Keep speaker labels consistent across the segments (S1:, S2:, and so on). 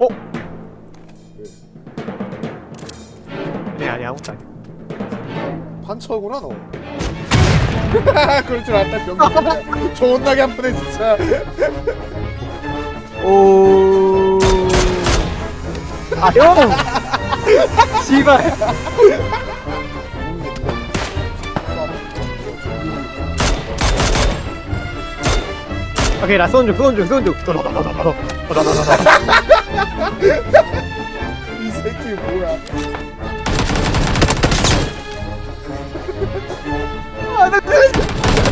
S1: 어? 네 아니 아무것도 아니
S2: 판처구나 너. 그럴 줄 알았다 병. 존나게 한 푼에 진짜.
S1: 오. 아 형. 씨발. 오케이 나쏜 중, 쏜 중, 쏜 중.
S2: 이 새끼 뭐야?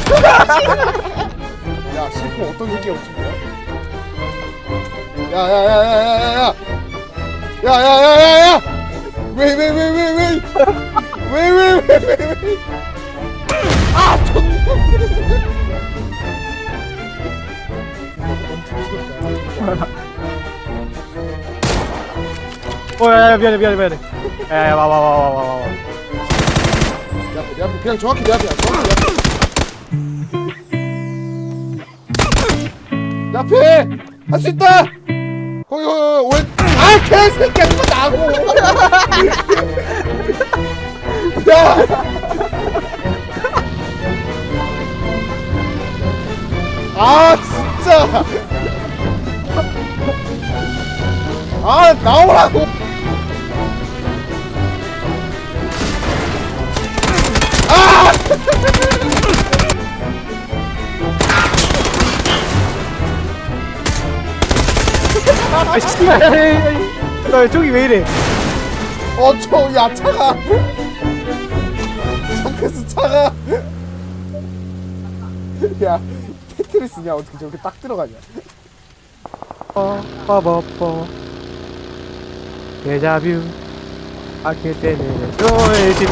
S2: 야 실프 어떤 새끼가 붙인 거야? 야야야야야야야! 야야야야야! 왜왜왜왜 왜? 왜 왜 왜 왜 왜? 아 존나!
S1: 어, 야, 야, 미안해, 미안해, 미안해. 야, 야, 와, 와, 와, 와, 와, 와.
S2: 내 앞에 내 앞에. 그냥 정확히 내 앞이야 정확히 내 앞에 내 앞에! 할 수 있다! 거기 거기 오래 아 개새끼야 누가 나고. 야 아 진짜! 아 나오라고
S1: 아, 씨발. 나 저기 왜 이래?
S2: 어저 야 차가 상크스 차가 야 테트리스냐 어떻게 저렇게 딱 들어가냐
S1: 어, 빠바빠. 데자뷰. 아케테네 조의 집.